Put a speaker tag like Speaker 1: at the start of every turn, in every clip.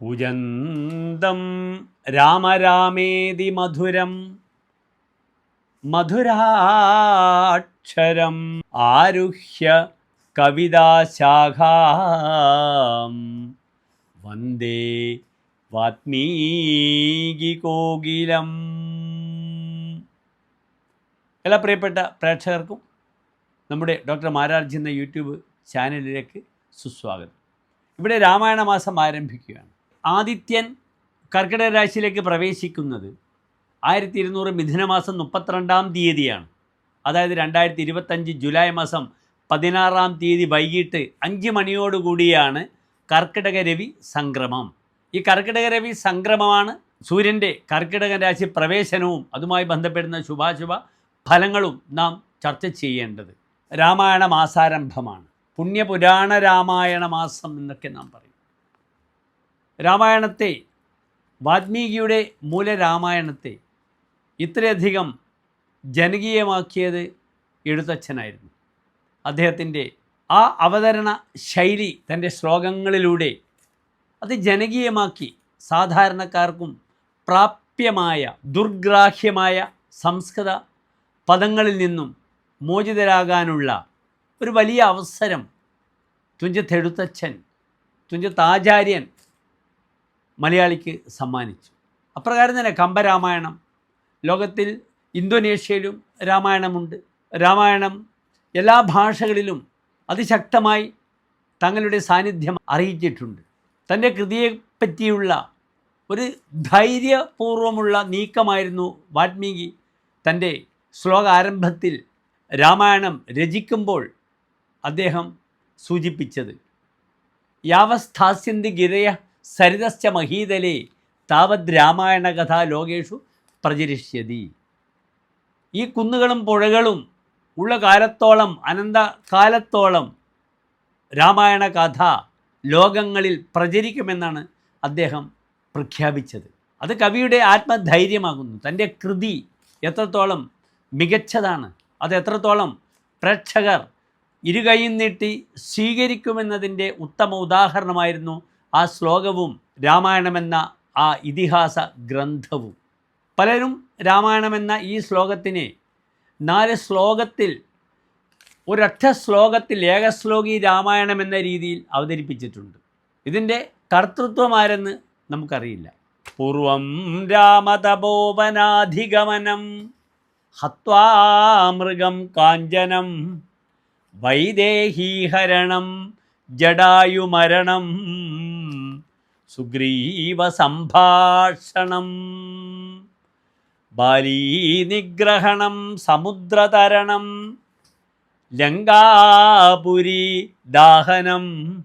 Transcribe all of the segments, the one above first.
Speaker 1: കുജന്തം രാമരാമേതി മധുരം. മധുരാക്ഷരം ആരുഹ്യ കവിതാശാഖാം. വന്ദേ വാത്മീകികോകിലം എല്ലാ പ്രിയപ്പെട്ട പ്രേക്ഷകർക്കും നമ്മുടെ ഡോക്ടർ മാരാർജി എന്ന യൂട്യൂബ് ചാനലിലേക്ക് സുസ്വാഗതം. ഇവിടെ രാമായണ മാസം ആരംഭിക്കുകയാണ്. ആദിത്യൻ കർക്കിടക രാശിയിലേക്ക് പ്രവേശിക്കുന്നത് ആയിരത്തി ഇരുന്നൂറ് മിഥുനമാസം മുപ്പത്തിരണ്ടാം തീയതിയാണ്. അതായത് രണ്ടായിരത്തി ഇരുപത്തഞ്ച് ജൂലൈ മാസം പതിനാറാം തീയതി വൈകിട്ട് അഞ്ച് മണിയോടുകൂടിയാണ് കർക്കിടക രവി സംക്രമം. ഈ കർക്കിടക രവി സംക്രമമാണ് സൂര്യന്റെ കർക്കിടക രാശി പ്രവേശനവും അതുമായി ബന്ധപ്പെടുന്ന ശുഭാശുഭ ഫലങ്ങളും നാം ചർച്ച ചെയ്യേണ്ടത്. രാമായണ മാസാരംഭമാണ്. പുണ്യപുരാണ രാമായണ മാസം എന്നൊക്കെ നാം പറയും. രാമായണത്തെ വാൽമീകിയുടെ മൂലരാമായണത്തെ ഇത്രയധികം ജനകീയമാക്കിയത് എഴുത്തച്ഛനായിരുന്നു. അദ്ദേഹത്തിന്റെ ആ അവതരണ ശൈലി തന്റെ ശ്ലോകങ്ങളിലൂടെ അത് ജനകീയമാക്കി സാധാരണക്കാർക്കും പ്രാപ്യമായ ദുർഗ്രാഹ്യമായ സംസ്കൃത പദങ്ങളിൽ നിന്നും മോചിതരാകാനുള്ള ഒരു വലിയ അവസരം തുഞ്ചത്തെഴുത്തച്ഛൻ തുഞ്ചത്താചാര്യൻ മലയാളിക്ക് സമ്മാനിച്ചു. അപ്രകാരം തന്നെ കമ്പരാമായണം ലോകത്തിൽ ഇന്തോനേഷ്യയിലും രാമായണമുണ്ട്. രാമായണം എല്ലാ ഭാഷകളിലും അതിശക്തമായി തങ്ങളുടെ സാന്നിധ്യം അറിയിച്ചിട്ടുണ്ട്. തന്റെ കൃതിയെപ്പറ്റിയുള്ള ഒരു ധൈര്യപൂർവമുള്ള നീക്കമായിരുന്നു വാൽമീകി തന്റെ ശ്ലോക ആരംഭത്തിൽ രാമായണം രചിക്കുമ്പോൾ അദ്ദേഹം സൂചിപ്പിച്ചത്. യാവസ്ഥാസ്യന്തി ഗിരയ സരിതശ്ച മഹീതലേ താവത് രാമായണ കഥ ലോകേഷു പ്രചരിഷ്യതി. ഈ കുന്നുകളും പുഴകളും ഉള്ള കാലത്തോളം അനന്ത കാലത്തോളം രാമായണ കഥ ലോകങ്ങളിൽ പ്രചരിക്കുമെന്നാണ് അദ്ദേഹം പ്രഖ്യാപിച്ചത്. അത് കവിയുടെ ആത്മധൈര്യമാകുന്നു. തന്റെ കൃതി എത്രത്തോളം മികച്ചതാണ് അത് എത്രത്തോളം പ്രേക്ഷകർ ഇരുകൈയും നീട്ടി സ്വീകരിക്കുമെന്നതിന്റെ ഉത്തമ ഉദാഹരണമായിരുന്നു ആ ശ്ലോകവും രാമായണമെന്ന ആ ഇതിഹാസ ഗ്രന്ഥവും. പലരും രാമായണമെന്ന ഈ ശ്ലോകത്തിനെ നാല് ശ്ലോകത്തിൽ ഒരൊറ്റ ശ്ലോകത്തിൽ ഏകശ്ലോകി രാമായണം എന്ന രീതിയിൽ അവതരിപ്പിച്ചിട്ടുണ്ട്. ഇതിന്റെ കർത്തൃത്വം ആരെന്ന് നമുക്കറിയില്ല. പൂർവം രാമതപോവനാധിഗമനം ഹത്വാമൃഗം കാഞ്ചനം വൈദേഹീഹരണം ജടായുമരണം സുഗ്രീവ സംഭാഷണം ബാലീനിഗ്രഹണം സമുദ്രതരണം. ലങ്കാപുരി ദാഹനം.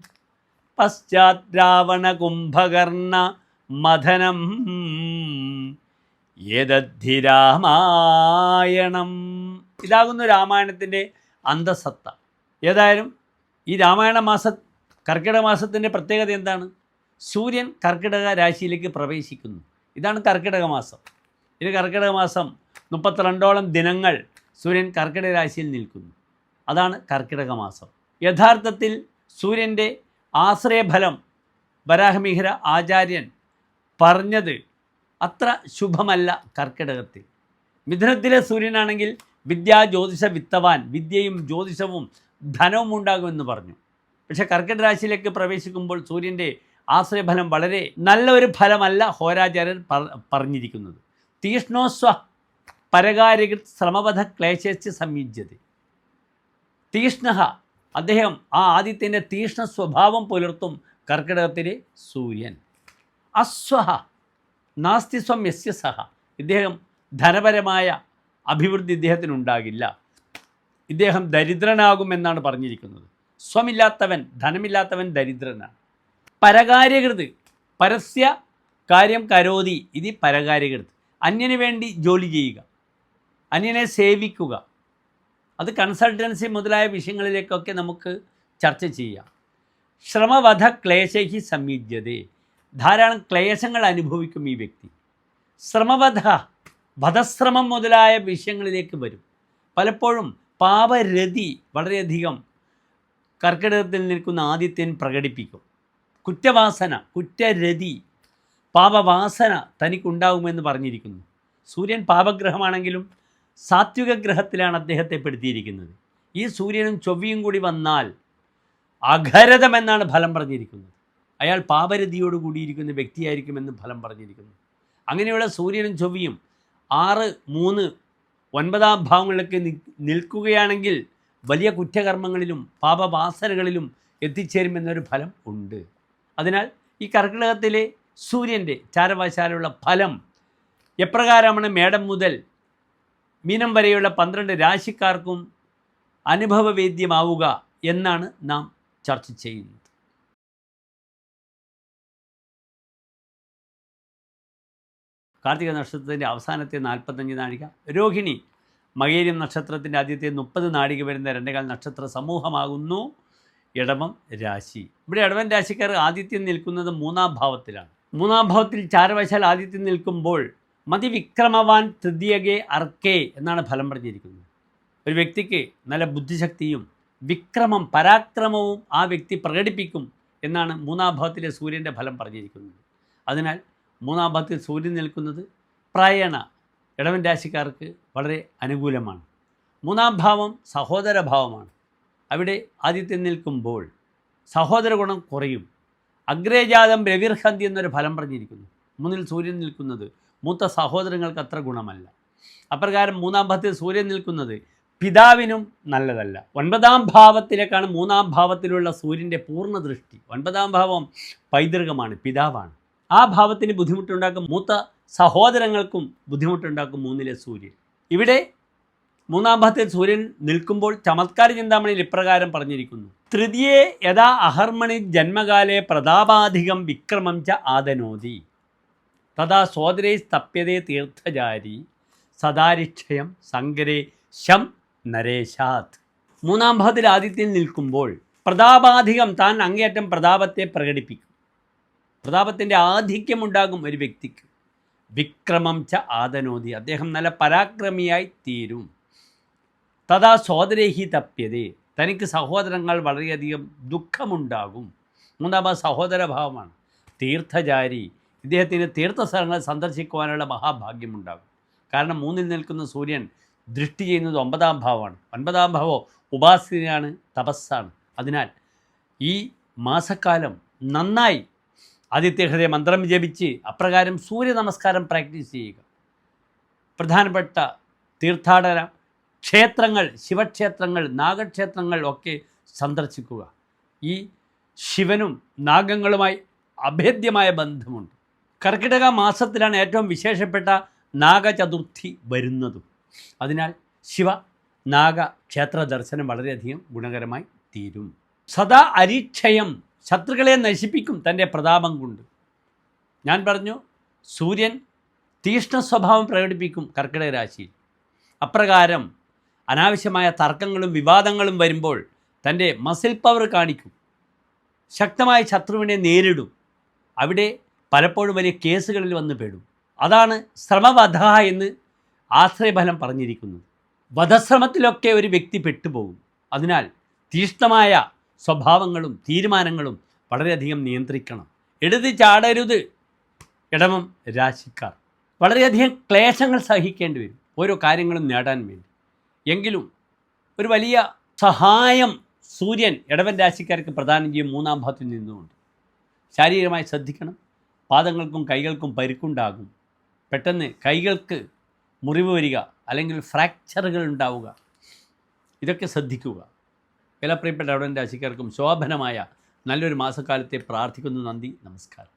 Speaker 1: പശ്ചാത്രാവണ കുംഭകർണ മഥനം. ഏതദ്ധി രാമായണം. ഇതാകുന്നു രാമായണത്തിന്റെ അന്തസത്ത. ഏതായാലും ഈ രാമായണ മാസ കർക്കിടക മാസത്തിന്റെ പ്രത്യേകത എന്താണ്? സൂര്യൻ കർക്കിടക രാശിയിലേക്ക് പ്രവേശിക്കുന്നു. ഇതാണ് കർക്കിടക മാസം. ഇത് കർക്കിടക മാസം മുപ്പത്തിരണ്ടോളം ദിനങ്ങൾ സൂര്യൻ കർക്കിടക രാശിയിൽ നിൽക്കുന്നു. അതാണ് കർക്കിടക മാസം. യഥാർത്ഥത്തിൽ സൂര്യന്റെ ആശ്രയഫലം വരാഹമിഹിര ആചാര്യൻ പറഞ്ഞത് അത്ര ശുഭമല്ല കർക്കിടകത്തിൽ. മിഥുനത്തിലെ സൂര്യനാണെങ്കിൽ വിദ്യാ ജ്യോതിഷ വിത്തവാൻ വിദ്യയും ജ്യോതിഷവും ധനവും ഉണ്ടാകുമെന്ന് പറഞ്ഞു. പക്ഷേ കർക്കിടക രാശിയിലേക്ക് പ്രവേശിക്കുമ്പോൾ സൂര്യന്റെ ആശ്രയഫലം വളരെ നല്ല ഒരു ഫലമല്ല ഹോരാചാര്യൻ പറഞ്ഞിരിക്കുന്നത്. തീഷ്ണോസ്വ പരകാരികൃത് ശ്രമവധ ക്ലേശിച്ച് സംയുജ്യത തീഷ്ണ അദ്ദേഹം ആ ആദിത്യന്റെ തീഷ്ണ സ്വഭാവം പുലർത്തും കർക്കിടകത്തിലെ സൂര്യൻ. അസ്വഹ നാസ്തിസ്വം യസ്യ സഹ ഇദ്ദേഹം ധനപരമായ അഭിവൃദ്ധി ഇദ്ദേഹത്തിനുണ്ടാകില്ല. ഇദ്ദേഹം ദരിദ്രനാകുമെന്നാണ് പറഞ്ഞിരിക്കുന്നത്. സ്വമില്ലാത്തവൻ ധനമില്ലാത്തവൻ ദരിദ്രനാണ്. പരകാര്യകൃത് പരസ്യ കാര്യം കരോതി ഇത് പരകാര്യകൃത്. അന്യന് വേണ്ടി ജോലി ചെയ്യുക അന്യനെ സേവിക്കുക. അത് കൺസൾട്ടൻസി മുതലായ വിഷയങ്ങളിലേക്കൊക്കെ നമുക്ക് ചർച്ച ചെയ്യാം. ശ്രമവധ ക്ലേശി സംയുജ്യതേ ധാരാളം ക്ലേശങ്ങൾ അനുഭവിക്കും ഈ വ്യക്തി. ശ്രമവധ വധശ്രമം മുതലായ വിഷയങ്ങളിലേക്ക് വരും. പലപ്പോഴും പാപരതി വളരെയധികം കർക്കിടകത്തിൽ നിൽക്കുന്ന ആദിത്യൻ പ്രകടിപ്പിക്കും. കുറ്റവാസന കുറ്റരതി പാപവാസന തനിക്കുണ്ടാകുമെന്ന് പറഞ്ഞിരിക്കുന്നു. സൂര്യൻ പാപഗ്രഹമാണെങ്കിലും സാത്വിക ഗ്രഹത്തിലാണ് അദ്ദേഹത്തെ പെടുത്തിയിരിക്കുന്നത്. ഈ സൂര്യനും ചൊവ്വയും കൂടി വന്നാൽ അഘരതമെന്നാണ് ഫലം പറഞ്ഞിരിക്കുന്നത്. അയാൾ പാപരതിയോട് കൂടിയിരിക്കുന്ന വ്യക്തിയായിരിക്കുമെന്ന് ഫലം പറഞ്ഞിരിക്കുന്നു. അങ്ങനെയുള്ള സൂര്യനും ചൊവ്വയും ആറ് മൂന്ന് ഒൻപതാം ഭാവങ്ങളിലൊക്കെ നിൽക്കുകയാണെങ്കിൽ വലിയ കുറ്റകർമ്മങ്ങളിലും പാപവാസനകളിലും എത്തിച്ചേരുമെന്നൊരു ഫലം ഉണ്ട്. അതിനാൽ ഈ കർക്കിടകത്തിലെ സൂര്യന്റെ ചാരവാശാലുള്ള ഫലം എപ്രകാരമാണ് മേടം മുതൽ മീനം വരെയുള്ള പന്ത്രണ്ട് രാശിക്കാർക്കും അനുഭവവേദ്യമാവുക എന്നാണ് നാം ചർച്ച ചെയ്യുന്നത്. കാർത്തിക നക്ഷത്രത്തിന്റെ അവസാനത്തെ നാൽപ്പത്തഞ്ച് നാഴിക. രോഹിണി മകേരിയം നക്ഷത്രത്തിന്റെ ആദ്യത്തെ മുപ്പത് നാഴിക വരുന്ന രണ്ടേകാൽ നക്ഷത്ര സമൂഹമാകുന്നു. ഇടവം രാശി. ഇവിടെ ഇടവൻ രാശിക്കാർ ആദിത്യം നിൽക്കുന്നത് മൂന്നാം ഭാവത്തിലാണ്. മൂന്നാം ഭാവത്തിൽ ചാരവശാൽ ആദിത്യം നിൽക്കുമ്പോൾ മതിവിക്രമവാൻ തൃതീയകെ അർക്കേ എന്നാണ് ഫലം പറഞ്ഞിരിക്കുന്നത്. ഒരു വ്യക്തിക്ക് നല്ല ബുദ്ധിശക്തിയും വിക്രമം പരാക്രമവും ആ വ്യക്തി പ്രകടിപ്പിക്കും എന്നാണ് മൂന്നാം ഭാവത്തിലെ സൂര്യന്റെ ഫലം പറഞ്ഞിരിക്കുന്നത്. അതിനാൽ മൂന്നാം ഭാഗത്തിൽ സൂര്യൻ നിൽക്കുന്നത് പ്രായണ ഇടവൻ രാശിക്കാർക്ക് വളരെ അനുകൂലമാണ്. മൂന്നാം ഭാവം സഹോദര ഭാവമാണ്. അവിടെ ആദ്യത്തെ നിൽക്കുമ്പോൾ സഹോദര ഗുണം കുറയും. അഗ്രേജാതം രവിർഹന്തി എന്നൊരു ഫലം പറഞ്ഞിരിക്കുന്നു. മൂന്നിൽ സൂര്യൻ നിൽക്കുന്നത് മൂത്ത സഹോദരങ്ങൾക്ക് അത്ര ഗുണമല്ല. അപ്രകാരം മൂന്നാം ഭാവത്തിൽ സൂര്യൻ നിൽക്കുന്നത് പിതാവിനും നല്ലതല്ല. ഒൻപതാം ഭാവത്തിലേക്കാണ് മൂന്നാം ഭാവത്തിലുള്ള സൂര്യന്റെ പൂർണ ദൃഷ്ടി. ഒൻപതാം ഭാവം പൈതൃകമാണ് പിതാവാണ്. ആ ഭാവത്തിന് ബുദ്ധിമുട്ടുണ്ടാക്കും. മൂത്ത സഹോദരങ്ങൾക്കും ബുദ്ധിമുട്ടുണ്ടാക്കും മൂന്നിലെ സൂര്യൻ. ഇവിടെ മൂന്നാം ഭാഗത്തിൽ സൂര്യൻ നിൽക്കുമ്പോൾ ചമത്കാര ചിന്താമണിയിൽ ഇപ്രകാരം പറഞ്ഞിരിക്കുന്നു. തൃതിയെ യഥാ അഹർമണി ജന്മകാലെ പ്രതാപാധികം വിക്രമം ച ആദനോതി. തഥാ സോദരേ സ്തപ്യതേ തീർത്ഥചാരി. സദാരിക്ഷയം സങ്കരേ ശം നരേശാത്. മൂന്നാം ഭാഗത്തിൽ ആദിത്യൻ നിൽക്കുമ്പോൾ പ്രതാപാധികം താൻ അങ്ങേയറ്റം പ്രതാപത്തെ പ്രകടിപ്പിക്കും. പ്രതാപത്തിന്റെ ആധിക്യമുണ്ടാകും ഒരു വ്യക്തിക്ക്. വിക്രമം ച ആദനോതി അദ്ദേഹം നല്ല പരാക്രമിയായി തീരും. തഥാ സോദരേഹി തപ്യതേ. തനിക്ക് സഹോദരങ്ങൾ വളരെയധികം ദുഃഖമുണ്ടാകും. മൂന്നാമത് സഹോദരഭാവമാണ്. തീർത്ഥചാരി. ഇദ്ദേഹത്തിന് തീർത്ഥസ്ഥലങ്ങൾ സന്ദർശിക്കുവാനുള്ള മഹാഭാഗ്യമുണ്ടാകും. കാരണം മൂന്നിൽ നിൽക്കുന്ന സൂര്യൻ ദൃഷ്ടി ചെയ്യുന്നത് ഒമ്പതാം ഭാവമാണ്. ഒൻപതാം ഭാവോ ഉപാസനയാണ് തപസ്സാണ്. അതിനാൽ ഈ മാസക്കാലം നന്നായി ആദിത്യഹൃദയ മന്ത്രം ജപിച്ച് അപ്രകാരം സൂര്യ നമസ്കാരം പ്രാക്ടീസ് ചെയ്യുക. പ്രധാനപ്പെട്ട തീർത്ഥാടന ക്ഷേത്രങ്ങൾ ശിവക്ഷേത്രങ്ങൾ നാഗക്ഷേത്രങ്ങൾ ഒക്കെ സന്ദർശിക്കുക. ഈ ശിവനും നാഗങ്ങളുമായി അഭേദ്യമായ ബന്ധമുണ്ട്. കർക്കിടക മാസത്തിലാണ് ഏറ്റവും വിശേഷപ്പെട്ട നാഗചതുർത്ഥി വരുന്നതും. അതിനാൽ ശിവ നാഗ ക്ഷേത്ര ദർശനം വളരെയധികം ഗുണകരമായി തീരും. സദാ അരിക്ഷയം ശത്രുക്കളെ നശിപ്പിക്കും തന്റെ പ്രതാപം കൊണ്ട്. ഞാൻ പറഞ്ഞു സൂര്യൻ തീഷ്ണ സ്വഭാവം പ്രകടിപ്പിക്കും കർക്കിടക രാശിയിൽ. അപ്രകാരം അനാവശ്യമായ തർക്കങ്ങളും വിവാദങ്ങളും വരുമ്പോൾ തന്റെ മസിൽ പവർ കാണിക്കും. ശക്തമായ ശത്രുവിനെ നേരിടും. അവിടെ പലപ്പോഴും വലിയ കേസുകളിൽ വന്ന് പെടും. അതാണ് ശ്രമവധ എന്ന് ആശ്രയഫലം പറഞ്ഞിരിക്കുന്നത്. വധശ്രമത്തിലൊക്കെ ഒരു വ്യക്തി പെട്ടുപോകും. അതിനാൽ തീഷ്ണമായ സ്വഭാവങ്ങളും തീരുമാനങ്ങളും വളരെയധികം നിയന്ത്രിക്കണം. എടുത്ത് ചാടരുത്. ഇടമം രാശിക്കാർ. വളരെയധികം ക്ലേശങ്ങൾ സഹിക്കേണ്ടി വരും. ഓരോ കാര്യങ്ങളും നേടാൻ വേണ്ടി. എങ്കിലും ഒരു വലിയ സഹായം സൂര്യൻ ഇടവൻ രാശിക്കാർക്ക് പ്രദാനം ചെയ്യും മൂന്നാം ഭാഗത്തിൽ നിന്നുകൊണ്ട്. ശാരീരികമായി ശ്രദ്ധിക്കണം. പാദങ്ങൾക്കും കൈകൾക്കും പരുക്കുണ്ടാകും. പെട്ടെന്ന് കൈകൾക്ക് മുറിവ് വരിക അല്ലെങ്കിൽ ഫ്രാക്ചറുകൾ ഉണ്ടാവുക. ഇതൊക്കെ ശ്രദ്ധിക്കുക. എല്ലാ പ്രിയപ്പെട്ട അവിടെ രാശിക്കാർക്കും ശോഭനമായ നല്ലൊരു മാസക്കാലത്തെ പ്രാർത്ഥിക്കുന്നു നന്ദി നമസ്കാരം.